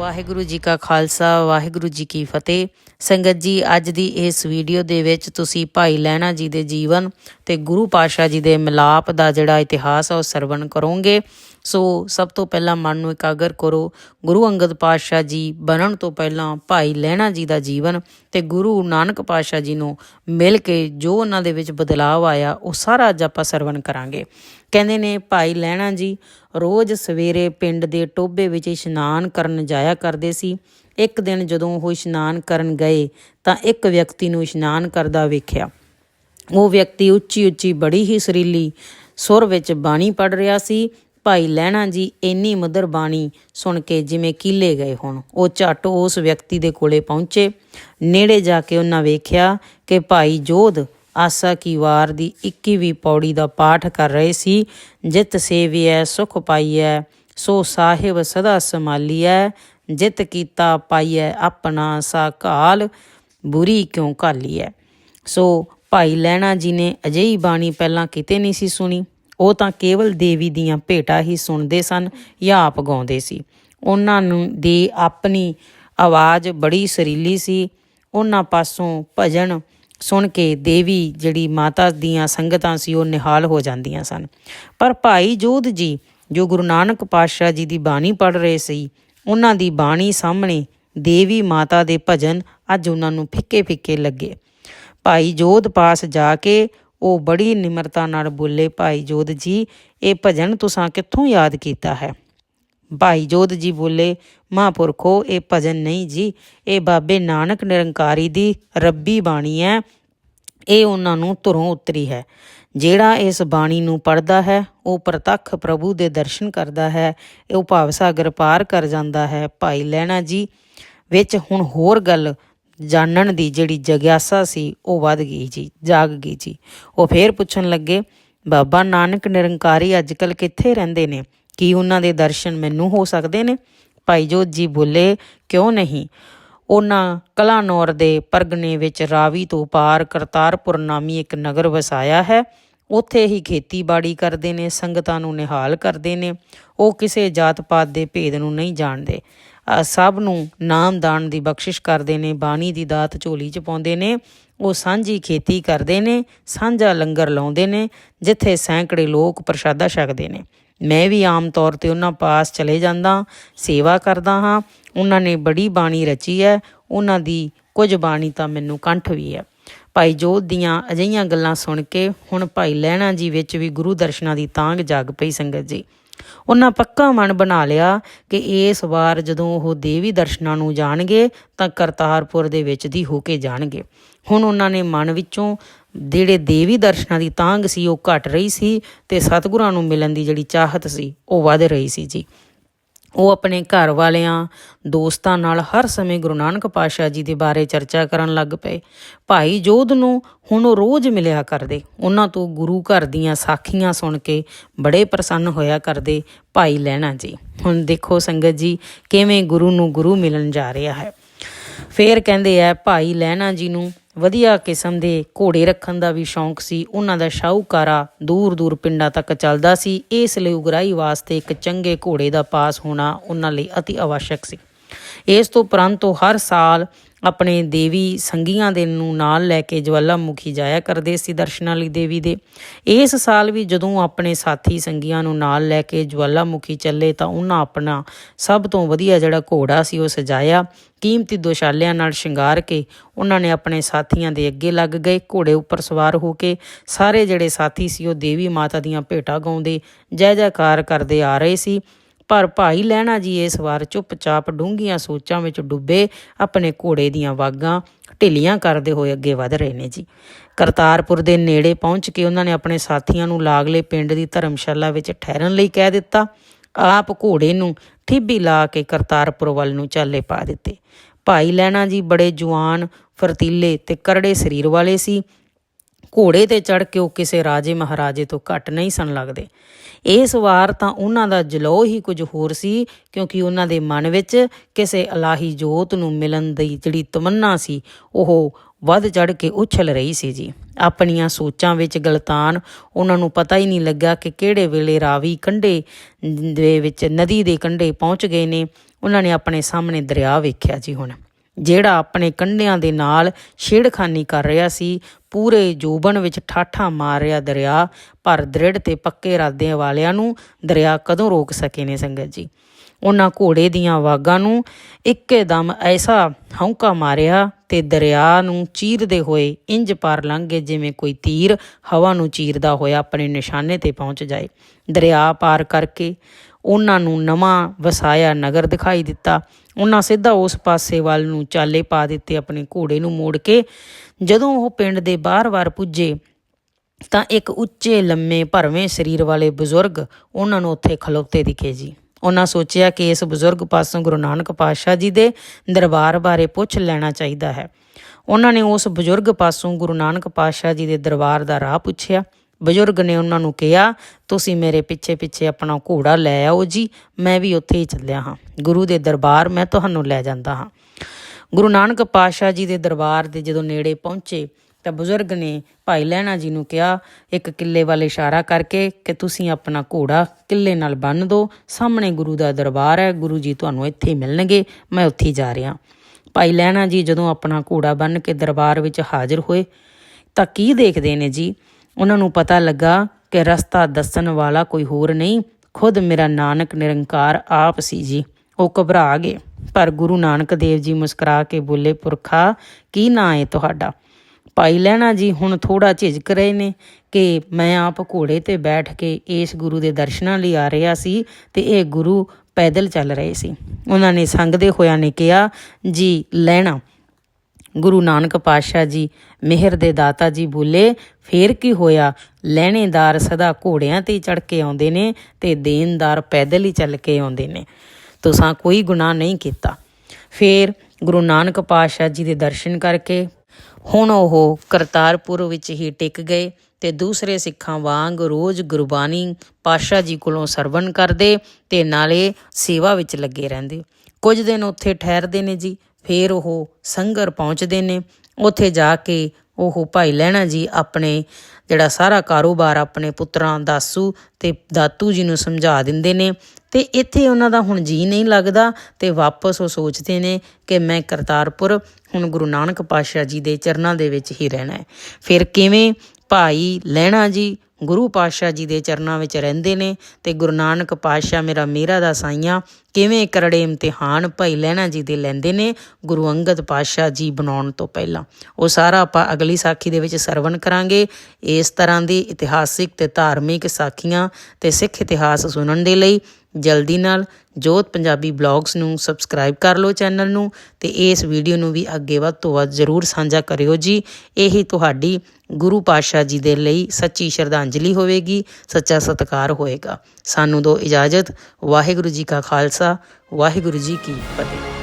ਵਾਹਿਗੁਰੂ ਜੀ ਕਾ ਖਾਲਸਾ, ਵਾਹਿਗੁਰੂ ਜੀ ਕੀ ਫਤਿਹ। ਸੰਗਤ ਜੀ, ਅੱਜ ਦੀ ਇਸ ਵੀਡੀਓ ਦੇ ਵਿੱਚ ਤੁਸੀਂ ਭਾਈ ਲਹਿਣਾ ਜੀ ਦੇ ਜੀਵਨ ਤੇ ਗੁਰੂ ਪਾਤਸ਼ਾਹ ਜੀ ਦੇ ਮਿਲਾਪ ਦਾ ਜਿਹੜਾ ਇਤਿਹਾਸ ਆ ਉਹ ਸਰਵਣ ਕਰੋਗੇ। ਸੋ ਸਭ ਤੋਂ ਪਹਿਲਾਂ ਮਨ ਨੂੰ ਇਕਾਗਰ ਕਰੋ। ਗੁਰੂ ਅੰਗਦ ਪਾਤਸ਼ਾਹ ਜੀ ਬਣਨ ਤੋਂ ਪਹਿਲਾਂ ਭਾਈ ਲਹਿਣਾ ਜੀ ਦਾ ਜੀਵਨ ਤੇ ਗੁਰੂ ਨਾਨਕ ਪਾਤਸ਼ਾਹ ਜੀ ਨੂੰ ਮਿਲ ਕੇ ਜੋ ਉਹਨਾਂ ਦੇ ਵਿੱਚ ਬਦਲਾਅ ਆਇਆ, ਉਹ ਸਾਰਾ ਅੱਜ ਆਪਾਂ ਸਰਵਣ ਕਰਾਂਗੇ। ਕਹਿੰਦੇ ਨੇ, ਭਾਈ ਲਹਿਣਾ ਜੀ, ਰੋਜ਼ ਸਵੇਰੇ ਪਿੰਡ ਦੇ ਟੋਬੇ ਵਿੱਚ ਇਸ਼ਨਾਨ ਕਰਨ ਜਾਇਆ ਕਰਦੇ ਸੀ। ਇੱਕ ਦਿਨ ਜਦੋਂ ਉਹ ਇਸ਼ਨਾਨ ਕਰਨ ਗਏ, ਤਾਂ ਇੱਕ ਵਿਅਕਤੀ ਨੂੰ ਇਸ਼ਨਾਨ ਕਰਦਾ ਵੇਖਿਆ। ਉਹ ਵਿਅਕਤੀ ਉੱਚੀ ਉੱਚੀ ਬੜੀ ਹੀ ਸੁਰੀਲੀ ਸੁਰ ਵਿੱਚ ਬਾਣੀ ਪੜ ਰਿਹਾ ਸੀ। ਭਾਈ ਲਹਿਣਾ ਜੀ, ਇੰਨੀ ਮਧੁਰ ਬਾਣੀ ਸੁਣ ਕੇ ਜਿਵੇਂ ਕੀਲੇ ਗਏ ਹੋਣ। ਉਹ ਝੱਟ ਉਸ ਵਿਅਕਤੀ ਦੇ ਕੋਲੇ ਪਹੁੰਚੇ। ਨੇੜੇ ਜਾ ਕੇ ਉਹਨਾਂ ਵੇਖਿਆ ਕਿ ਭਾਈ ਜੋਧ ਆਸਾ ਕੀ ਵਾਰ ਦੀ 21ਵੀਂ ਪੌੜੀ ਦਾ ਪਾਠ ਕਰ ਰਹੇ ਸੀ। ਜਿਤ ਸੇਵੀਐ, ਸੁਖ ਪਾਈਐ, ਸੋ ਸਾਹਿਬ ਸਦਾ ਸੰਭਾਲੀਐ, ਜਿਤ ਕੀਤਾ ਪਾਈਐ ਆਪਣਾ ਸਾ ਕਾਲ, ਬੁਰੀ ਕਿਉਂ ਘਾਲੀਐ। ਸੋ ਭਾਈ ਲੈਣਾ ਜੀ ਨੇ ਅਜਿਹੀ ਬਾਣੀ ਪਹਿਲਾਂ ਕਿਤੇ ਨਹੀਂ ਸੀ ਸੁਣੀ। ਉਹ ਤਾਂ ਕੇਵਲ ਦੇਵੀ ਦੀਆਂ ਭੇਟਾਂ ਹੀ ਸੁਣਦੇ ਸਨ, ਜਾਂ ਆਪ ਗਾਉਂਦੇ ਸੀ। ਉਹਨਾਂ ਨੂੰ ਦੀ ਆਪਣੀ ਆਵਾਜ਼ ਬੜੀ ਸਰੀਲੀ ਸੀ। ਉਹਨਾਂ ਪਾਸੋਂ ਭਜਨ ਸੁਣ ਕੇ ਦੇਵੀ ਜਿਹੜੀ ਮਾਤਾ ਦੀਆਂ ਸੰਗਤਾਂ ਸੀ, ਉਹ ਨਿਹਾਲ ਹੋ ਜਾਂਦੀਆਂ ਸਨ। ਪਰ ਭਾਈ ਜੋਧ ਜੀ, ਜੋ ਗੁਰੂ ਨਾਨਕ ਪਾਤਸ਼ਾਹ ਜੀ ਦੀ ਬਾਣੀ ਪੜ ਰਹੇ ਸੀ, ਉਹਨਾਂ ਦੀ ਬਾਣੀ ਸਾਹਮਣੇ ਦੇਵੀ ਮਾਤਾ ਦੇ ਭਜਨ ਅੱਜ ਉਹਨਾਂ ਨੂੰ ਫਿੱਕੇ ਫਿੱਕੇ ਲੱਗੇ। ਭਾਈ ਜੋਧ ਪਾਸ ਜਾ ਕੇ ਉਹ ਬੜੀ ਨਿਮਰਤਾ ਨਾਲ ਬੋਲੇ, ਭਾਈ ਜੋਧ ਜੀ, ਇਹ ਭਜਨ ਤੁਸੀਂ ਕਿੱਥੋਂ ਯਾਦ ਕੀਤਾ ਹੈ? ਭਾਈ ਜੋਧ ਜੀ ਬੋਲੇ, ਮਹਾਂਪੁਰਖੋ ਇਹ ਭਜਨ ਨਹੀਂ ਜੀ। ਇਹ ਬਾਬੇ ਨਾਨਕ ਨਿਰੰਕਾਰੀ ਦੀ ਰੱਬੀ ਬਾਣੀ ਹੈ। ਇਹ ਉਹਨਾਂ ਨੂੰ ਧੁਰੋਂ ਉਤਰੀ ਹੈ। ਜਿਹੜਾ ਇਸ ਬਾਣੀ ਨੂੰ ਪੜਦਾ ਹੈ, ਉਹ ਪ੍ਰਤੱਖ ਪ੍ਰਭੂ ਦੇ ਦਰਸ਼ਨ ਕਰਦਾ ਹੈ। ਉਹ ਭਾਵ ਸਾਗਰ ਪਾਰ ਕਰ ਜਾਂਦਾ ਹੈ। ਭਾਈ ਲੈਣਾ ਜੀ, ਵਿੱਚ ਹੁਣ ਹੋਰ ਗੱਲ ਜਾਣਨ ਦੀ ਜਿਹੜੀ ਜਗਿਆਸਾ ਸੀ, ਉਹ ਵੱਧ ਗਈ ਜੀ, ਜਾਗ ਗਈ ਜੀ। ਉਹ ਫੇਰ ਪੁੱਛਣ ਲੱਗੇ, ਬਾਬਾ ਨਾਨਕ ਨਿਰੰਕਾਰੀ ਅੱਜਕੱਲ ਕਿੱਥੇ ਰਹਿੰਦੇ ਨੇ? ਕੀ ਉਹਨਾਂ ਦੇ ਦਰਸ਼ਨ ਮੈਨੂੰ ਹੋ ਸਕਦੇ ਨੇ? ਭਾਈ ਜੋਤ ਜੀ ਬੋਲੇ, ਕਿਉਂ ਨਹੀਂ? ਉਹਨਾਂ ਕਲਾਨੌਰ ਦੇ ਪਰਗਨੇ ਵਿੱਚ ਰਾਵੀ ਤੋਂ ਪਾਰ ਕਰਤਾਰਪੁਰ ਨਾਮੀ ਇੱਕ ਨਗਰ ਵਸਾਇਆ ਹੈ। ਉੱਥੇ ਹੀ ਖੇਤੀਬਾੜੀ ਕਰਦੇ ਨੇ, ਸੰਗਤਾਂ ਨੂੰ ਨਿਹਾਲ ਕਰਦੇ ਨੇ। ਉਹ ਕਿਸੇ ਜਾਤ ਪਾਤ ਦੇ ਭੇਦ ਨੂੰ ਨਹੀਂ ਜਾਣਦੇ। ਸਭ ਨੂੰ ਨਾਮਦਾਨ ਦੀ ਬਖਸ਼ਿਸ਼ ਕਰਦੇ ਨੇ, ਬਾਣੀ ਦੀ ਦਾਤ ਝੋਲੀ 'ਚ ਪਾਉਂਦੇ ਨੇ। ਉਹ ਸਾਂਝੀ ਖੇਤੀ ਕਰਦੇ ਨੇ, ਸਾਂਝਾ ਲੰਗਰ ਲਾਉਂਦੇ ਨੇ, ਜਿੱਥੇ ਸੈਂਕੜੇ ਲੋਕ ਪ੍ਰਸ਼ਾਦਾ ਛਕਦੇ ਨੇ। ਮੈਂ ਵੀ ਆਮ ਤੌਰ ਤੇ ਉਹਨਾਂ ਪਾਸ ਚਲੇ ਜਾਂਦਾ, ਸੇਵਾ ਕਰਦਾ ਹਾਂ। ਉਹਨਾਂ ਨੇ ਬੜੀ ਬਾਣੀ ਰਚੀ ਹੈ। ਉਹਨਾਂ ਦੀ ਕੁਝ ਬਾਣੀ ਤਾਂ ਮੈਨੂੰ ਕੰਠ ਵੀ ਹੈ। ਭਾਈ ਜੋਧ ਦੀਆਂ ਅਜਈਆਂ ਗੱਲਾਂ ਸੁਣ ਕੇ ਹੁਣ ਭਾਈ ਲਹਿਣਾ ਜੀ ਵਿੱਚ ਵੀ ਗੁਰੂ ਦਰਸ਼ਨਾਂ ਦੀ ਤਾਂਗ ਜਾਗ ਪਈ ਸੰਗਤ ਜੀ। ਉਹਨਾਂ ਪੱਕਾ ਮਨ ਬਣਾ ਲਿਆ ਕਿ ਇਸ ਵਾਰ ਜਦੋਂ ਉਹ ਦੇਵੀ ਦਰਸ਼ਨਾਂ ਨੂੰ ਜਾਣਗੇ ਤਾਂ ਕਰਤਾਰਪੁਰ ਦੇ ਵਿੱਚ ਦੀ ਹੋ ਕੇ ਜਾਣਗੇ। ਹੁਣ ਉਹਨਾਂ ਨੇ ਮਨ ਵਿੱਚੋਂ ਜਿਹੜੇ ਦੇਵੀ ਦਰਸ਼ਨਾਂ ਦੀ ਤਾਂਗ ਸੀ, ਉਹ ਘਟ ਰਹੀ ਸੀ ਤੇ ਸਤਿਗੁਰਾਂ ਨੂੰ ਮਿਲਣ ਦੀ ਜਿਹੜੀ ਚਾਹਤ ਸੀ, ਉਹ ਵਧ ਰਹੀ ਸੀ ਜੀ। ਉਹ ਆਪਣੇ ਘਰ ਵਾਲਿਆਂ, ਦੋਸਤਾਂ ਨਾਲ ਹਰ ਸਮੇਂ ਗੁਰੂ ਨਾਨਕ ਪਾਤਸ਼ਾਹ ਜੀ ਦੇ ਬਾਰੇ ਚਰਚਾ ਕਰਨ ਲੱਗ ਪਏ। ਭਾਈ ਜੋਧ ਨੂੰ ਹੁਣ ਉਹ ਰੋਜ਼ ਮਿਲਿਆ ਕਰਦੇ। ਉਹਨਾਂ ਤੋਂ ਗੁਰੂ ਘਰ ਦੀਆਂ ਸਾਖੀਆਂ ਸੁਣ ਕੇ ਬੜੇ ਪ੍ਰਸੰਨ ਹੋਇਆ ਕਰਦੇ, ਭਾਈ ਲੈਣਾ ਜੀ, ਹੁਣ ਦੇਖੋ ਸੰਗਤ ਜੀ, ਕਿਵੇਂ ਗੁਰੂ ਨੂੰ ਗੁਰੂ ਮਿਲਣ ਜਾ ਰਿਹਾ ਹੈ। ਫੇਰ ਕਹਿੰਦੇ ਆ, ਭਾਈ ਲੈਣਾ ਜੀ ਨੂੰ ਵਧੀਆ ਕਿਸਮ ਦੇ ਘੋੜੇ ਰੱਖਣ ਦਾ ਵੀ ਸ਼ੌਂਕ ਸੀ। ਉਹਨਾਂ ਦਾ ਸ਼ਾਹੂਕਾਰਾ ਦੂਰ ਦੂਰ ਪਿੰਡਾਂ ਤੱਕ ਚੱਲਦਾ ਸੀ। ਇਸ ਲਈ ਉਗਰਾਹੀ ਵਾਸਤੇ ਇੱਕ ਚੰਗੇ ਘੋੜੇ ਦਾ ਪਾਸ ਹੋਣਾ ਉਹਨਾਂ ਲਈ ਅਤੀ ਆਵਸ਼ਕ ਸੀ। ਇਸ ਤੋਂ ਉਪਰੰਤ ਉਹ ਹਰ ਸਾਲ ਆਪਣੇ ਦੇਵੀ ਸੰਗੀਆਂ ਦੇ ਨੂੰ ਨਾਲ ਲੈ ਕੇ ਜਵਾਲਾਮੁਖੀ ਜਾਇਆ ਕਰਦੇ ਸੀ ਦਰਸ਼ਨਾਂ ਲਈ ਦੇਵੀ ਦੇ। ਇਸ ਸਾਲ ਵੀ ਜਦੋਂ ਆਪਣੇ ਸਾਥੀ ਸੰਗੀਆਂ ਨੂੰ ਨਾਲ ਲੈ ਕੇ ਜਵਾਲਾਮੁਖੀ ਚੱਲੇ ਤਾਂ ਉਹਨਾਂ ਆਪਣਾ ਸਭ ਤੋਂ ਵਧੀਆ ਜਿਹੜਾ ਘੋੜਾ ਸੀ ਉਹ ਸਜਾਇਆ। ਕੀਮਤੀ ਦੋਸ਼ਾਲਿਆਂ ਨਾਲ ਸ਼ਿੰਗਾਰ ਕੇ ਉਹਨਾਂ ਨੇ ਆਪਣੇ ਸਾਥੀਆਂ ਦੇ ਅੱਗੇ ਲੱਗ ਗਏ। ਘੋੜੇ ਉੱਪਰ ਸਵਾਰ ਹੋ ਕੇ ਸਾਰੇ ਜਿਹੜੇ ਸਾਥੀ ਸੀ ਉਹ ਦੇਵੀ ਮਾਤਾ ਦੀਆਂ ਭੇਟਾਂ ਗਾਉਂਦੇ, ਜੈ ਜੈਕਾਰ ਕਰਦੇ ਆ ਰਹੇ ਸੀ। ਪਰ ਭਾਈ ਲੈਣਾ ਜੀ ਇਸ ਵਾਰ ਚੁੱਪਚਾਪ ਡੂੰਘੀਆਂ ਸੋਚਾਂ ਵਿੱਚ ਡੁੱਬੇ, ਆਪਣੇ ਘੋੜੇ ਦੀਆਂ ਵਾਗਾਂ ਢਿੱਲੀਆਂ ਕਰਦੇ ਹੋਏ ਅੱਗੇ ਵਧ ਰਹੇ ਨੇ ਜੀ। ਕਰਤਾਰਪੁਰ ਦੇ ਨੇੜੇ ਪਹੁੰਚ ਕੇ ਉਹਨਾਂ ਨੇ ਆਪਣੇ ਸਾਥੀਆਂ ਨੂੰ ਲਾਗਲੇ ਪਿੰਡ ਦੀ ਧਰਮਸ਼ਾਲਾ ਵਿੱਚ ਠਹਿਰਨ ਲਈ ਕਹਿ ਦਿੱਤਾ। ਆਪ ਘੋੜੇ ਨੂੰ ਠਿੱਬੀ ਲਾ ਕੇ ਕਰਤਾਰਪੁਰ ਵੱਲ ਨੂੰ ਚਾਲੇ ਪਾ ਦਿੱਤੇ। ਭਾਈ ਲੈਣਾ ਜੀ ਬੜੇ ਜਵਾਨ ਫਰਤੀਲੇ ਤੇ ਕਰੜੇ ਸਰੀਰ ਵਾਲੇ ਸੀ। ਘੋੜੇ ਤੇ ਚੜ ਕੇ ਉਹ ਕਿਸੇ ਰਾਜੇ ਮਹਾਰਾਜੇ ਤੋਂ ਘੱਟ ਨਹੀਂ ਸਨ ਲੱਗਦੇ। ਇਸ ਵਾਰ ਤਾਂ ਉਹਨਾਂ ਦਾ ਜਲੋ ਹੀ ਕੁਝ ਹੋਰ ਸੀ, ਕਿਉਂਕਿ ਉਹਨਾਂ ਦੇ ਮਨ ਵਿੱਚ ਕਿਸੇ ਅਲਾਹੀ ਜੋਤ ਨੂੰ ਮਿਲਣ ਦੀ ਜਿਹੜੀ ਤਮੰਨਾ ਸੀ, ਉਹ ਵੱਧ ਚੜ ਕੇ ਉਛਲ ਰਹੀ ਸੀ ਜੀ। ਆਪਣੀਆਂ ਸੋਚਾਂ ਵਿੱਚ ਗਲਤਾਨ, ਉਹਨਾਂ ਨੂੰ ਪਤਾ ਹੀ ਨਹੀਂ ਲੱਗਾ ਕਿ ਕਿਹੜੇ ਵੇਲੇ ਰਾਵੀ ਕੰਢੇ ਦੇ ਵਿੱਚ, ਨਦੀ ਦੇ ਕੰਢੇ ਪਹੁੰਚ ਗਏ ਨੇ। ਉਹਨਾਂ ਨੇ ਆਪਣੇ ਸਾਹਮਣੇ ਦਰਿਆ ਵੇਖਿਆ ਜੀ ਹੁਣ, ਜਿਹੜਾ ਆਪਣੇ ਕੰਢਿਆਂ ਦੇ ਨਾਲ ਛੇੜਖਾਨੀ ਕਰ ਰਿਹਾ ਸੀ। ਪੂਰੇ ਜੋਬਨ ਵਿੱਚ ਠਾਠਾ ਮਾਰ ਰਿਹਾ ਦਰਿਆ, ਪਰ ਦ੍ਰਿੜ ਤੇ ਪੱਕੇ ਇਰਾਦਿਆਂ ਵਾਲਿਆਂ ਨੂੰ ਦਰਿਆ ਕਦੋਂ ਰੋਕ ਸਕੇ ਨੇ ਸੰਗਤ ਜੀ? ਉਹਨਾਂ ਘੋੜੇ ਦੀਆਂ ਵਾਗਾਂ ਨੂੰ ਇੱਕੇਦਮ ਐਸਾ ਹੌਂਕਾ ਮਾਰਿਆ ਤੇ ਦਰਿਆ ਨੂੰ ਚੀਰਦੇ ਹੋਏ ਇੰਜ ਪਾਰ ਲੰਘ ਗਏ, ਜਿਵੇਂ ਕੋਈ ਤੀਰ ਹਵਾ ਨੂੰ ਚੀਰਦਾ ਹੋਇਆ ਆਪਣੇ ਨਿਸ਼ਾਨੇ ਤੇ ਪਹੁੰਚ ਜਾਏ। ਦਰਿਆ ਪਾਰ ਕਰਕੇ ਉਹਨਾਂ ਨੂੰ ਨਵਾਂ ਵਸਾਇਆ ਨਗਰ ਦਿਖਾਈ ਦਿੱਤਾ। ਉਹਨਾਂ ਸਿੱਧਾ ਉਸ ਪਾਸੇ ਵੱਲ ਨੂੰ ਚਾਲੇ ਪਾ ਦਿੱਤੇ ਆਪਣੇ ਘੋੜੇ ਨੂੰ ਮੋੜ ਕੇ। ਜਦੋਂ ਉਹ ਪਿੰਡ ਦੇ ਬਾਹਰ ਵਾਰ ਪੁੱਜੇ, ਤਾਂ ਇੱਕ ਉੱਚੇ ਲੰਮੇ ਭਰਵੇਂ ਸਰੀਰ ਵਾਲੇ ਬਜ਼ੁਰਗ ਉਹਨਾਂ ਨੂੰ ਉੱਥੇ ਖਲੋਤੇ ਦਿਖੇ ਜੀ। ਉਹਨਾਂ ਸੋਚਿਆ ਕਿ ਇਸ ਬਜ਼ੁਰਗ ਪਾਸੋਂ ਗੁਰੂ ਨਾਨਕ ਪਾਤਸ਼ਾਹ ਜੀ ਦੇ ਦਰਬਾਰ ਬਾਰੇ ਪੁੱਛ ਲੈਣਾ ਚਾਹੀਦਾ ਹੈ। ਉਹਨਾਂ ਨੇ ਉਸ ਬਜ਼ੁਰਗ ਪਾਸੋਂ ਗੁਰੂ ਨਾਨਕ ਪਾਤਸ਼ਾਹ ਜੀ ਦੇ ਦਰਬਾਰ ਦਾ ਰਾਹ ਪੁੱਛਿਆ। ਬਜ਼ੁਰਗ ਨੇ ਉਹਨਾਂ ਨੂੰ ਕਿਹਾ, ਤੁਸੀਂ ਮੇਰੇ ਪਿੱਛੇ ਪਿੱਛੇ ਆਪਣਾ ਘੋੜਾ ਲੈ ਆਓ ਜੀ, ਮੈਂ ਵੀ ਉੱਥੇ ਹੀ ਚੱਲਿਆ ਹਾਂ। ਗੁਰੂ ਦੇ ਦਰਬਾਰ ਮੈਂ ਤੁਹਾਨੂੰ ਲੈ ਜਾਂਦਾ ਹਾਂ। ਗੁਰੂ ਨਾਨਕ ਪਾਤਸ਼ਾਹ ਜੀ ਦੇ ਦਰਬਾਰ ਦੇ ਜਦੋਂ ਨੇੜੇ ਪਹੁੰਚੇ, ਤਾਂ ਬਜ਼ੁਰਗ ਨੇ ਭਾਈ ਲਹਿਣਾ ਜੀ ਨੂੰ ਕਿਹਾ, ਇੱਕ ਕਿੱਲੇ ਵੱਲ ਇਸ਼ਾਰਾ ਕਰਕੇ ਕਿ ਤੁਸੀਂ ਆਪਣਾ ਘੋੜਾ ਕਿੱਲੇ ਨਾਲ ਬੰਨ ਦਿਓ। ਸਾਹਮਣੇ ਗੁਰੂ ਦਾ ਦਰਬਾਰ ਹੈ, ਗੁਰੂ ਜੀ ਤੁਹਾਨੂੰ ਇੱਥੇ ਮਿਲਣਗੇ, ਮੈਂ ਉੱਥੇ ਹੀ ਜਾ ਰਿਹਾ ਭਾਈ ਲਹਿਣਾ ਜੀ ਜਦੋਂ ਆਪਣਾ ਘੋੜਾ ਬੰਨ ਕੇ ਦਰਬਾਰ ਵਿੱਚ ਹਾਜ਼ਰ ਹੋਏ, ਤਾਂ ਕੀ ਦੇਖਦੇ ਨੇ ਜੀ? ਉਹਨਾਂ ਨੂੰ ਪਤਾ ਲੱਗਾ ਕਿ ਰਸਤਾ ਦੱਸਣ ਵਾਲਾ ਕੋਈ ਹੋਰ ਨਹੀਂ, ਖੁਦ ਮੇਰਾ ਨਾਨਕ ਨਿਰੰਕਾਰ ਆਪ ਸੀ ਜੀ। ਉਹ ਘਬਰਾ ਗਏ। ਪਰ ਗੁਰੂ ਨਾਨਕ ਦੇਵ ਜੀ ਮੁਸਕਰਾ ਕੇ ਬੋਲੇ, ਪੁਰਖਾ, ਕੀ ਨਾਂ ਹੈ ਤੁਹਾਡਾ? ਭਾਈ ਲੈਣਾ ਜੀ, ਹੁਣ ਥੋੜਾ ਝਿਜਕ ਰਹੇ ਨੇ ਕਿ ਮੈਂ ਆਪ ਘੋੜੇ ਤੇ ਬੈਠ ਕੇ ਇਸ ਗੁਰੂ ਦੇ ਦਰਸ਼ਨਾਂ ਲਈ ਆ ਰਿਹਾ ਸੀ ਤੇ ਇਹ ਗੁਰੂ ਪੈਦਲ ਚੱਲ ਰਹੇ ਸੀ। ਉਹਨਾਂ ਨੇ ਸੰਗਦੇ ਹੋਇਆਂ ਨੇ ਕਿਹਾ, ਜੀ ਲੈਣਾ ਗੁਰੂ ਨਾਨਕ ਪਾਤਸ਼ਾਹ ਜੀ ਮਿਹਰ ਦੇ ਦਾਤਾ ਜੀ ਬੋਲੇ, ਫੇਰ ਕੀ ਹੋਇਆ? ਲੈਣੇਦਾਰ ਸਦਾ ਘੋੜਿਆਂ ਤੇ ਚੜ ਕੇ ਆਉਂਦੇ ਨੇ ਤੇ ਦੇਨਦਾਰ ਪੈਦਲ ਹੀ ਚੱਲ ਕੇ ਆਉਂਦੇ ਨੇ। ਤੁਸਾਂ ਕੋਈ ਗੁਨਾਹ ਨਹੀਂ ਕੀਤਾ। ਫੇਰ ਗੁਰੂ ਨਾਨਕ ਪਾਤਸ਼ਾਹ ਜੀ ਦੇ ਦਰਸ਼ਨ ਕਰਕੇ ਹੁਣ ਉਹ ਕਰਤਾਰਪੁਰ ਵਿੱਚ ਹੀ ਟਿਕ ਗਏ ਤੇ ਦੂਸਰੇ ਸਿੱਖਾਂ ਵਾਂਗ ਰੋਜ਼ ਗੁਰਬਾਣੀ ਪਾਤਸ਼ਾਹ ਜੀ ਕੋਲੋਂ ਸਰਵਣ ਕਰਦੇ ਤੇ ਨਾਲੇ ਸੇਵਾ ਵਿੱਚ ਲੱਗੇ ਰਹਿੰਦੇ। ਕੁਝ ਦਿਨ ਉੱਥੇ ਠਹਿਰਦੇ ਨੇ ਜੀ। ਫਿਰ ਉਹ ਸੰਗਰ ਪਹੁੰਚਦੇ ਨੇ। ਉੱਥੇ ਜਾ ਕੇ ਉਹ ਭਾਈ ਲਹਿਣਾ ਜੀ ਆਪਣੇ ਜਿਹੜਾ ਸਾਰਾ ਕਾਰੋਬਾਰ ਆਪਣੇ ਪੁੱਤਰਾਂ ਦਾਸੂ ਤੇ ਦਾਤੂ ਜੀ ਨੂੰ ਸਮਝਾ ਦਿੰਦੇ ਨੇ ਤੇ ਇੱਥੇ ਉਹਨਾਂ ਦਾ ਹੁਣ ਜੀ ਨਹੀਂ ਲੱਗਦਾ ਤੇ ਵਾਪਸ ਉਹ ਸੋਚਦੇ ਨੇ ਕਿ ਮੈਂ ਕਰਤਾਰਪੁਰ ਹੁਣ ਗੁਰੂ ਨਾਨਕ ਪਾਤਸ਼ਾਹ ਜੀ ਦੇ ਚਰਨਾਂ ਦੇ ਵਿੱਚ ਹੀ ਰਹਿਣਾ ਹੈ। ਫਿਰ ਕਿਵੇਂ ਭਾਈ ਲਹਿਣਾ ਜੀ ਗੁਰੂ ਪਾਤਸ਼ਾਹ ਜੀ ਦੇ ਚਰਨਾਂ ਵਿੱਚ ਰਹਿੰਦੇ ਨੇ ਤੇ ਗੁਰੂ ਨਾਨਕ ਪਾਤਸ਼ਾਹ ਮੇਰਾ ਮੇਰਾ ਦਾ ਸਾਈਆਂ ਕਿਵੇਂ ਕਰੜੇ ਇਮਤਿਹਾਨ ਭਾਈ ਲੈਣਾ ਜੀ ਦੇ ਲੈਂਦੇ ਨੇ ਗੁਰੂ ਅੰਗਦ ਪਾਤਸ਼ਾਹ ਜੀ ਬਣਾਉਣ ਤੋਂ ਪਹਿਲਾਂ। ਉਹ ਸਾਰਾ ਆਪਾਂ ਅਗਲੀ ਸਾਖੀ ਦੇ ਵਿੱਚ ਸਰਵਣ ਕਰਾਂਗੇ। ਇਸ ਤਰ੍ਹਾਂ ਦੀ ਇਤਿਹਾਸਿਕ ਤੇ ਧਾਰਮਿਕ ਸਾਖੀਆਂ ਤੇ ਸਿੱਖ ਇਤਿਹਾਸ ਸੁਣਨ ਦੇ ਲਈ ਜਲਦੀ ਨਾਲ ਜੋਤ ਪੰਜਾਬੀ ਬਲੌਗਸ ਨੂੰ ਸਬਸਕ੍ਰਾਈਬ ਕਰ ਲਓ ਚੈਨਲ ਨੂੰ ਤੇ ਇਸ ਵੀਡੀਓ ਨੂੰ ਵੀ ਅੱਗੇ ਵੱਧ ਤੋਂ ਵੱਧ ਜ਼ਰੂਰ ਸਾਂਝਾ ਕਰਿਓ ਜੀ। ਇਹੀ ਤੁਹਾਡੀ ਗੁਰੂ ਪਾਤਸ਼ਾਹ ਜੀ ਦੇ ਲਈ ਸੱਚੀ ਸ਼ਰਧਾਂਜਲੀ ਹੋਵੇਗੀ, ਸੱਚਾ ਸਤਿਕਾਰ ਹੋਏਗਾ। ਸਾਨੂੰ ਦੋ ਇਜਾਜ਼ਤ। ਵਾਹਿਗੁਰੂ ਜੀ ਕਾ ਖਾਲਸਾ, ਵਾਹਿਗੁਰੂ ਜੀ ਕੀ ਫਤਿਹ।